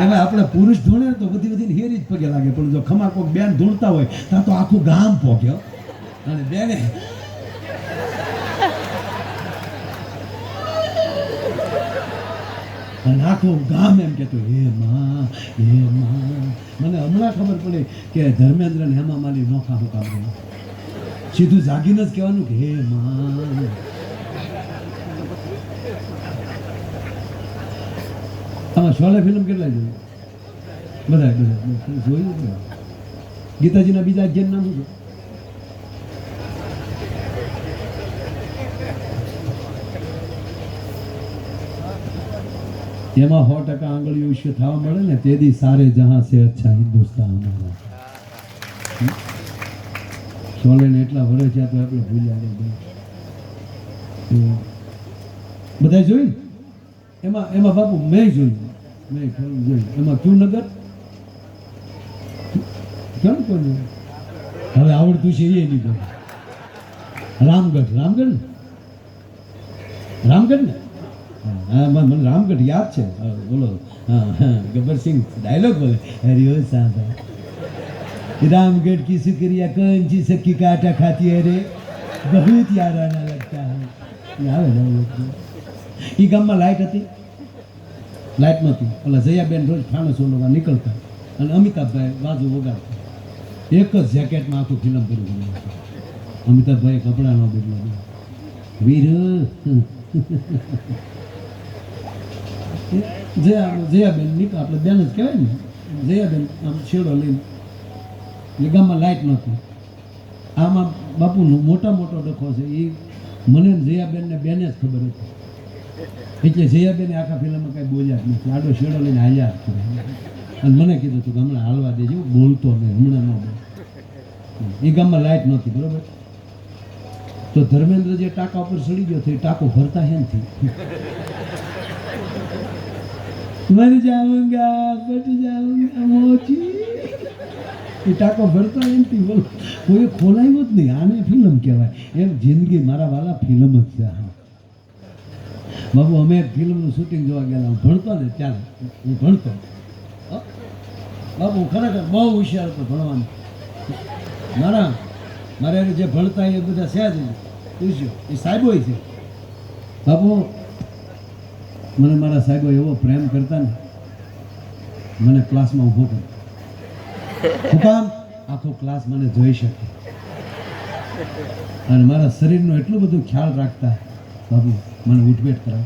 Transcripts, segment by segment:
એમાં આપણે પુરુષ ધૂણે તો બધી બધી હેરી જ પગે લાગે. પણ જો ખમા કોક બેન ધૂણતા હોય ત્યાં તો આખું ગામ પોગ્યો અને બેને અને આખું ગામ એમ કહેતું, હે માં હે માં. મને હમણાં ખબર પડી કે ધર્મેન્દ્ર ને હેમા માલી નોખા હોતા. સીધું જાગીને જ કહેવાનું કે, હે માં. આમાં શોલે ફિલ્મ કેટલા જોયું બધા બધા જોયું ગીતાજીના બીજા અધ્યયન નામ છે? એમાં સો ટકા આંગળીઓ વિશે થવા મળે ને તે દી સારે જહાં સે અચ્છા હિન્દુસ્તાન હમારા. હમ? ને એટલા વર્ષ થયા તો આપણે ભૂલ્યા બધા જોઈ એમાં એમાં બાપુ મેં જોયું નહીં ફરવું જોઈએ એમાં કયું નગર? કેમ કોને હવે આવડતું છે એ નહીં ભાઈ રામગઢ રામગઢ ને? રામગઢ ને? હા મને રામગઢ યાદ છે. બોલો. હા ગબ્બરસિંહ ડાયલોગ બોલે. હરિઓ સાંભળ. રામગઢ કી સુકરિયા કંચી સકી કાંટા ખાતી અરે બહુ યારાના લગતા હૈ. આવે ને એ ગામમાં લાઇટ હતી? લાઇટ નહોતી ઓલા જયાબેન રોજ ફાણો ઓલવા નીકળતા અને અમિતાભભાઈ બાજુ વગાડતા. એક જ જેકેટમાં આખું ફિલ્મ પૂરું કર્યું અમિતાભભાઈ કપડાનો બદલો વીર. જયા જયાબેન નીકળ આપણે બેન જ કહેવાય ને. જયાબેન આમ છેડો લઈને. એટલે ગામમાં લાઇટ નહોતી. આમાં બાપુનો મોટા મોટો ડખો છે. એ મને જયાબેનને બેને જ ખબર હતી. એટલે જયાબેને આખા ફિલ્મમાં કાંઈ બોલ્યા જ નથી. આડો શેડો લઈને હાલ્યા જ અને મને કીધું હતું કે હમણાં હાલવા દેજો, બોલતો નહીં, હમણાં ન બોલ. એ ગામમાં લાઇટ નથી બરોબર? તો ધર્મેન્દ્ર જે ટાંકા ઉપર ચડી ગયો એ ટાંકો ભરતા હેનથી મર જાઉંગા બટ જાઉંગા, મોચી. એ ટાંકો ભરતો એમથી બોલો કોઈ ખોલાયું જ નહીં. આને ફિલ્મ કહેવાય. એમ જિંદગી મારા વાલા ફિલ્મ જ છે. હા બાબુ અમે ફિલ્મનું શૂટિંગ જોવા ગયેલા. હું ભણતો ને ત્યારે. હું ભણતો. બાપુ બાબુ ખરેખર બહુ હોશિયાર હતો ભણવાનું. મારા મારે જે ભણતા એ બધા છે જ પૂછ્યો એ સાહેબો છે. બાપુ, મને મારા સાહેબો એવો પ્રેમ કરતા ને, મને ક્લાસમાં ઊભો કર્યો કામ? આખો ક્લાસ મને જોઈ શકે. અને મારા શરીરનો એટલું બધું ખ્યાલ રાખતા બાબુ મને ઉઠબેઠ કરાવ.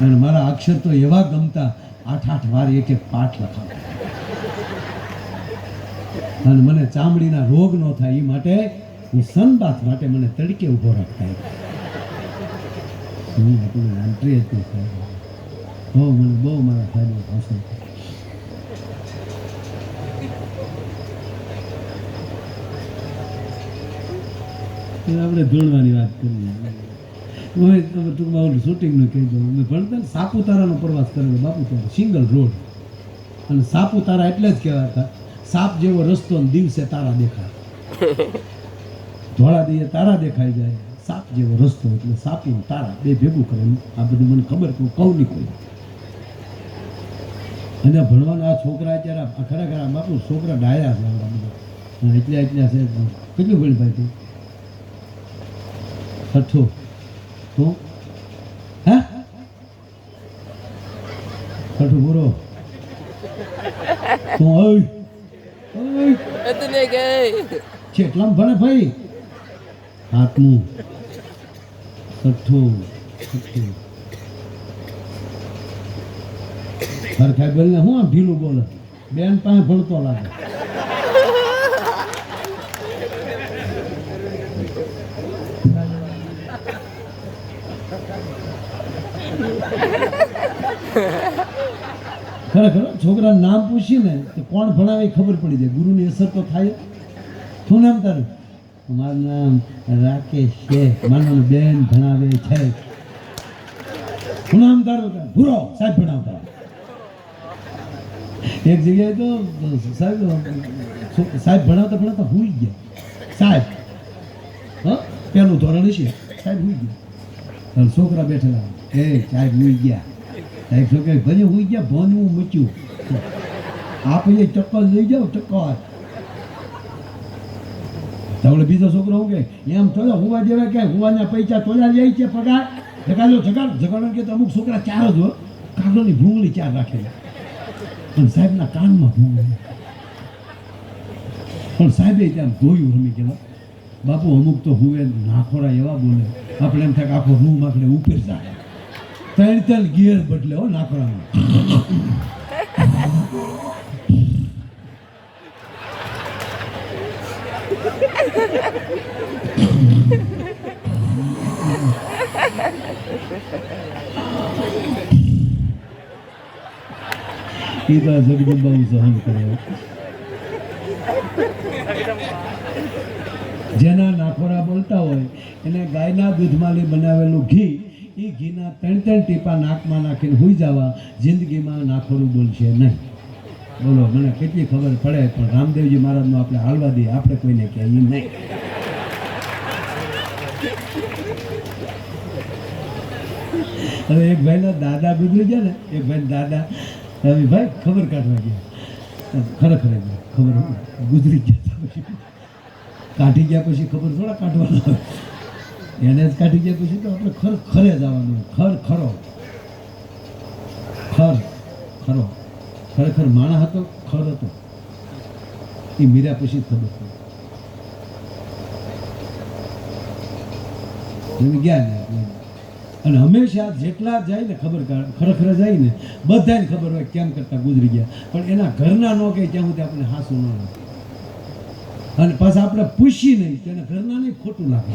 અને મારા અક્ષર તો એવા ગમતા, આઠ આઠ વાર એક એક પાઠ લખાવતા. અને મને ચામડીના રોગ ન થાય એ માટે હું સનબાથ માટે મને તડકે ઊભો રાખતા હું આપણને એન્ટ્રી જ નહીં બહુ મને બહુ મારા ફાયદો પસંદ આપણે ધૂળવાની વાત કરીએ. તમે ટૂંકમાં ઓલું શૂટિંગનું કહી દઉં અમે ભણતા ને સાપુતારાનો પ્રવાસ કરેલો બાપુ ત્યારે સિંગલ રોડ. અને સાપુતારા એટલે જ કહેવાતા સાપ જેવો રસ્તો ને દિવસે તારા દેખાય. ધોળા દઈએ તારા દેખાઈ જાય સાપ જેવો રસ્તો એટલે સાપ ને તારા બે ભેગું કરે આ બધું મને ખબર કે હું કહું નહીં કોઈ. અને ભણવાના આ છોકરા અત્યારે આ ખરા આ બાપુ છોકરા ડાયા છે આવડા બધા. એટલા એટલા છે કેટલું ભણ ભાઈ તું? છઠ્ઠું. તું? હે? છઠ્ઠું પૂરો તું ઓય ઓય એટલે ગઈ કેટલામ ભણે ભાઈ? હાથનું. હું આમ ઢીલું બોલે? બેન પાસે ભણતો લાગે. ખરેખર છોકરા નામ પૂછીને તો કોણ ભણાવે ખબર પડી જાય. ગુરુની અસર તો થાય શું નામ તારું? મારું નામ રાકેશ છે. મારું બેન ભણાવે છે. શું નામ તારું ભૂરો. સાહેબ ભણાવતા એક જગ્યાએ તો સાહેબ સાહેબ ભણાવતા ભણાવતા હુઈ ગયા. સાહેબ, હા પેલું ધોરણ છે સાહેબ હુઈ ગયા. છોકરા બેઠેલા. એ, સાહેબ હુઈ ગયા. સાહેબ શું કહે ભલે હું ગયા ભોનવું મચ્યું આપણે ચક્કર લઈ જાઓ, ચક્કર. તમને બીજો છોકરો હું કે, એમ થોડો હુવા દેવા કે, હુવાના પૈસા તોલા જાય છે પગાર? જગાડો જગાડ જગાડો કે અમુક છોકરા ચાર જ હોય કાગળની ભૂંગળી ચાર રાખે પણ સાહેબના કાનમાં ભૂંગળી. પણ સાહેબે ત્યાં જોયું રમી ગયેલા. બાપુ અમુક તો હુવે નાખોડા એવા બોલે. આપણે એમ થાય કે આખો રૂમ આપણે ઉપર જાય. ત્રણ ત્રણ ગિયર બદલે હો નાખોડામાં એ તો સહન કરે જેના નાખોરા બોલતા હોય, એને ગાયના દૂધમાંથી બનાવેલું ઘી એ ઘીના ત્રણ ત્રણ ટીપા નાકમાં નાખીને હોઈ જવા, જિંદગીમાં નાખોરું બોલશે નહીં. બોલો, મને કેટલી ખબર પડે, પણ રામદેવજી મહારાજનો આપણે હાલવા દઈએ, આપણે કોઈને કહીએ નહીં. હવે એક ભાઈના દાદા ગુજરી ગયા ને, એક ભાઈ દાદા, હવે ભાઈ ખબર કાઢવા ગયા. ખરેખર ખબર ગુજરી ગયા કાઢી ગયા પછી ખબર થોડા કાઢવાના એને જ કાઢી ગયા પછી તો આપણે ખર ખરે જવાનું. ખર ખરો. ખર ખરો. ખરેખર માણસ હતો, ખર હતો. એ મીરા પછી ખબર એમ ગયા એટલે. અને હંમેશા જેટલા જાય ને ખબર ખરેખર જાય ને, બધાને ખબર હોય કેમ કરતા ગુજરી ગયા. પણ એના ઘરના ન કહે ત્યાં સુધી આપણે હાંસું ન લાગે અને પાછા આપણે પૂછી નહીં તેને ઘરના નહીં ખોટું લાગે.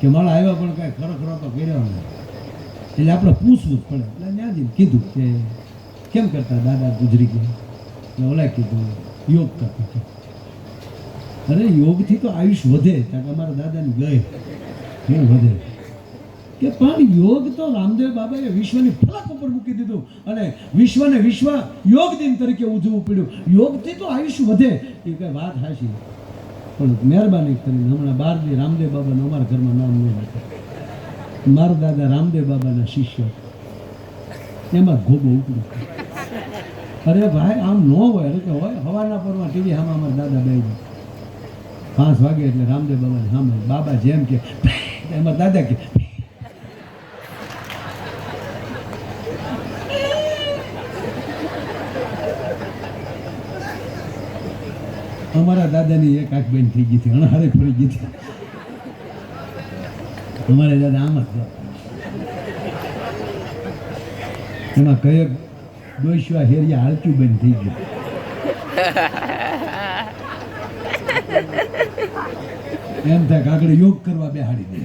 કે મારા આવ્યા પણ કાંઈ ખરેખર તો કર્યો નહીં એટલે આપણે પૂછવું જ પડે. એટલે ત્યાં કીધું કે કેમ કરતા દાદા ગુજરી ગયા? એટલે ઓલા કીધું, યોગ કરતા. અરે યોગથી તો આયુષ વધે કારણ કે અમારા દાદાને ગઈ એ વધે. કે પણ યોગ તો રામદેવ બાબાએ વિશ્વની ફલક ઉપર મૂકી દીધું અને વિશ્વને વિશ્વ યોગ દિન તરીકે ઉજવવું પડ્યું. યોગથી તો આયુષ્ય વધે. એ કઈ વાત હાશી પણ મહેરબાની કરીને હમણાં બાર દી રામદેવ બાબાનું અમારા ઘરમાં નામ નહીં રાખે. મારા દાદા રામદેવ બાબાના શિષ્ય. એમાં ગોબો ઉપડ્યું અરે ભાઈ, આમ ન હોય, અરે કે હોય, હવાના પરમાં ટીવી સામે અમારા દાદા બે પાંચ વાગે એટલે રામદેવ બાબાને સામે બાબા જેમ કે, એમાં દાદા કે અમારા દાદાની એક આંખ બેન થઈ ગઈ હતી. અણહારે ફરી ગઈ હતી. અમારા દાદા આમ જ. એમાં કયેક દોશવા હેરિયા હાલતું બંધ થઈ ગયું. એમ થાય કે આગળ યોગ કરવા બેહાડી દે.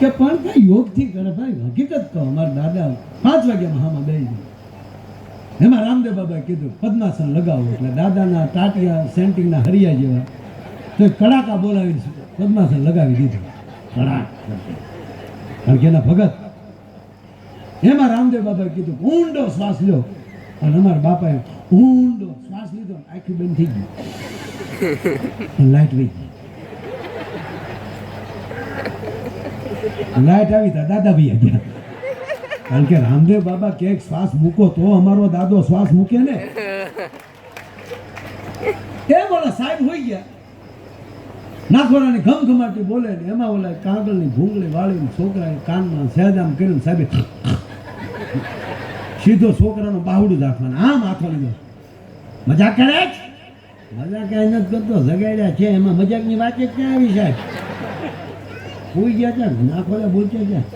કે પણ કઈ યોગથી કરે ભાઈ હકીકત કહો અમારા દાદા પાંચ વાગ્યા મહામાં બે એમાં રામદેવ બાબાએ કીધું પદ્માસન લગાવો. એટલે દાદાના ટાટિયા સેન્ટિંગના હરિયા જેવા તો કડાકા બોલાવી પદ્માસન લગાવી દીધું. કડાક. કારણ કે એના ભગત. એમાં રામદેવ બાબાએ કીધું ઊંડો શ્વાસ લો. અને અમારા બાપાએ ઊંડો શ્વાસ લીધો આખી બંધ થઈ ગયું લાઈટ વહી ગઈ. લાઈટ આવી તા, દાદા ભાઈ ગયા કારણ કે રામદેવ બાબા કે શ્વાસ મૂકો તો અમારો દાદો શ્વાસ મૂકે ને. એ બોલા, સાહેબ હોઈ ગયા. નાખવાના ઘમ ઘમાટી બોલે ને, એમાં ઓલા કાગળની ભૂંગળી વાળીને છોકરાએ કાનમાં સહેજામ કરીને સાહેબ સીધો છોકરાનો બાહુડું રાખવાનું આમ હાથો લીધો. મજાક કરે? મજાક કાંઈ નથી કરતો. જગાડ્યા છે. એમાં મજાકની વાત ક્યાં આવી, સાહેબ? સુઈ ગયા ત્યાં નાખોલા બોલતા ગયા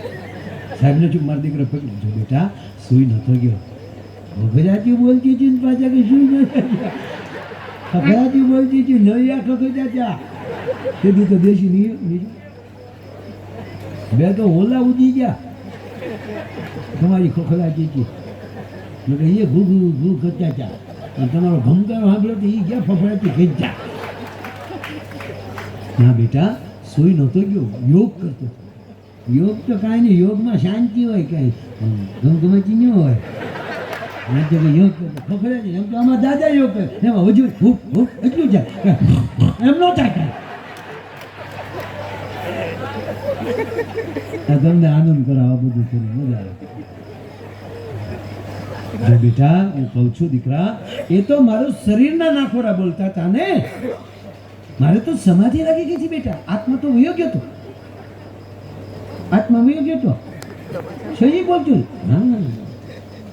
સાહેબને ચૂપ મારી દીકરો પકડી જો બેટા, સુઈ નતો ગયો. ગુજરાતી બોલતી હતી ને પાછા કે સુઈ ન ગુજરાતી બોલતી હતી, નવી આંખો તો. ત્યાં તેથી તો દેશી નહીં બે તો ઓલા ઉડી ગયા. તમારી ખોખલા જીતી કહે એ ઘૂ ઘૂ ઘૂ કરતા હતા અને તમારો ભમકારો સાંભળ્યો તો એ ગયા ફફડાતી ખેંચતા ના બેટા સોઈ નહોતો ગયો. યોગ કરતો યોગ તો કાંઈ નહીં, યોગમાં શાંતિ હોય કાંઈ. ગમગમાતી ન હોય બેટા, હું કહું છું દીકરા, એ તો મારું શરીરના નાખોરા બોલતા હતા ને? મારે તો સમાધિ લાગી ગઈ છે બેટા. આત્મા તો વયો ગયો હતો આત્મા વયો ગયો હતો સહી બોલજો. હા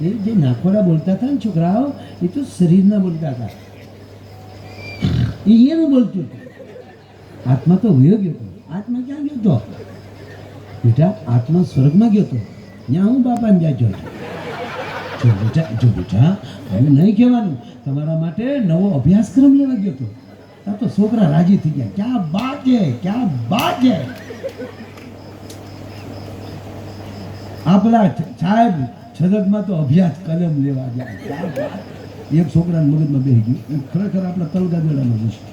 એ જે નાખોડા બોલતા હતા ને છોકરાઓ, એ તો શરીરના બોલતા હતા. એ એનું બોલતું આત્મા તો વયો ગયો હતો આત્મા ક્યાં ગયો હતો બેટા, આત્મા સ્વર્ગમાં ગયો હતો ત્યાં હું બાપાને જાજો જો બેટા જો બેટા હવે નહીં કહેવાનું. તમારા માટે નવો અભ્યાસક્રમ લેવા ગયો હતો આ તો છોકરા રાજી થઈ ગયા. ક્યાં બાત ક્યાં બાત છે સાહેબ છદકમાં તો અભ્યાસ કલમ લેવા ગયા. એક છોકરા મગજમાં બેસી ગયું. ખરેખર આપણા તલગાદડાનો વિષય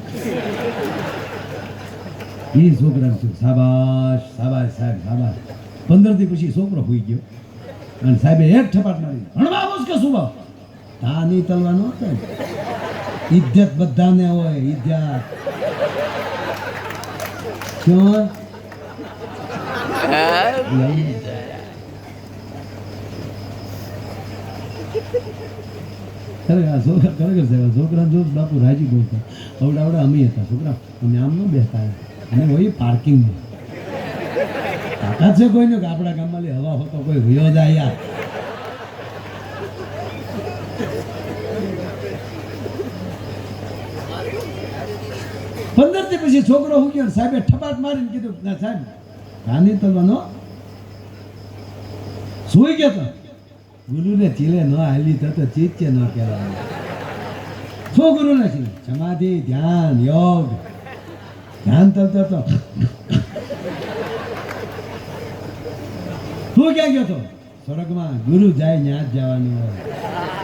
એ છોકરા સાબાશ સાબાશ સાહેબ સાબાશ પંદરથી પછી છોકરો હોઈ ગયો. અને સાહેબે એક ઠપાટ મારી ભણવા કે શું ભાવ તા નહીં તલવાનો હતો. ઇજ્જત બધાને હોય ઇજ્જત છોકરા જો બાપુ રાજી બહુ હતા આવડા હતા, છોકરા. અમે આમ ન બેસતા અને હોય પાર્કિંગમાં તાકાત છે કોઈને કે આપણા ગામમાં હવા હોતો કોઈ રહ્યો જાય યાર પંદરથી પછી છોકરો હું ગયો સાહેબે ઠપાટ મારીને કીધું, ના સાહેબ ગાંધી તલવાનો સુઈ ગયો તો. ગુરુને ચીલે ન હાલી થતો ચીચે ન કહેવાય શું ગુરુને ચીલે, સમાધિ, ધ્યાન, યોગ. ધ્યાન તલતો તો તું. ક્યાં ગયો તો? સ્વર્ગમાં. ગુરુ જાય ત્યાં જ જવાનું. હોય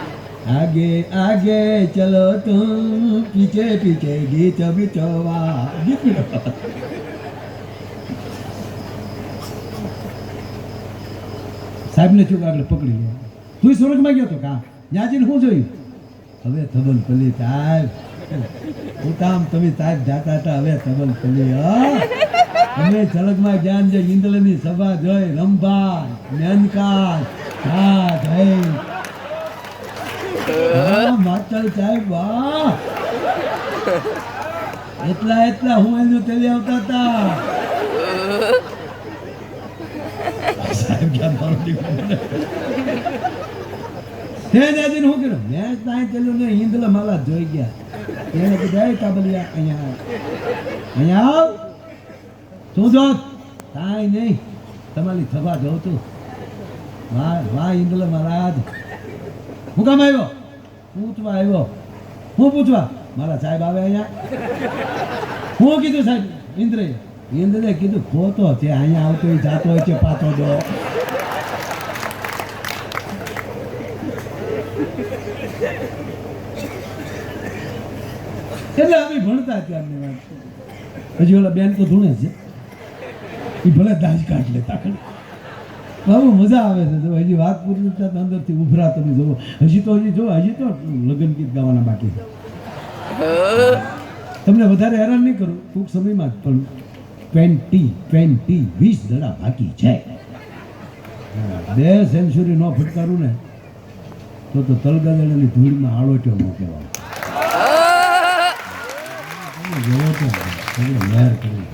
આગે આગે ચલો તું, પીછે પીછે ગીત બીચવા ગીત બીચવા. સાહેબને આગળ પકડી લે. તું સ્વર્ગમાં ગયો તો કા? ત્યાં શું જોયું? હવે થબલ પલી સાહેબ હું તમે સાહેબ જાતા હતા, હવે થબલ પલી અમે ઝલકમાં જ્ઞાન જે ઇન્દ્રની સભા જોઈ, રંભા મેનકા હા, જય. માસ્ટર સાહેબ વાહ. એટલા એટલા હું એનું તેલી આવતા હતા. સાહેબ ક્યાં મારો હે દાદીને હું કર્યું મેં ત્યાં પેલું ને હિંદલા માલા જોઈ ગયા. એને કીધું "એ કાબલિયા અહીંયા આવ. અહીંયા આવ. તું જો કાંઈ નહીં. તમારી સભા જોઉં તું વાહ વાહ હિંદલા મહારાજ. હું કામ આવ્યો? પૂછવા આવ્યો. હું પૂછવા? મારા સાહેબ આવે અહીંયા? હું કીધું સાહેબ ઇન્દ્રે ઇન્દ્રે કીધું ખોતો છે અહીંયા આવતો હોય જાતો હોય છે પાછો જો. એટલે અમે ભણતા ત્યારની વાત. હજી ઓલા બેન તો ધૂણે છે. એ ભલે દાજ કાઢ લેતા ખરી. બહુ મજા આવે છે. જો હજી વાત પૂરી થતા, અંદરથી ઉભરા તમે જુઓ. હજી તો હજી જો હજી તો લગ્ન ગીત ગાવાના બાકી છે. તમને વધારે હેરાન નહીં કરું, ટૂંક સમયમાં જ, પણ ટ્વેન્ટી ટ્વેન્ટી વીસ ધડા બાકી છે. બે સેન્ચુરી ન ફટકારું ને, તો તો તલગાદળની ધૂળમાં આળોટ્યો ન કહેવાય તમે જોવો તો, તમે લહેર કરી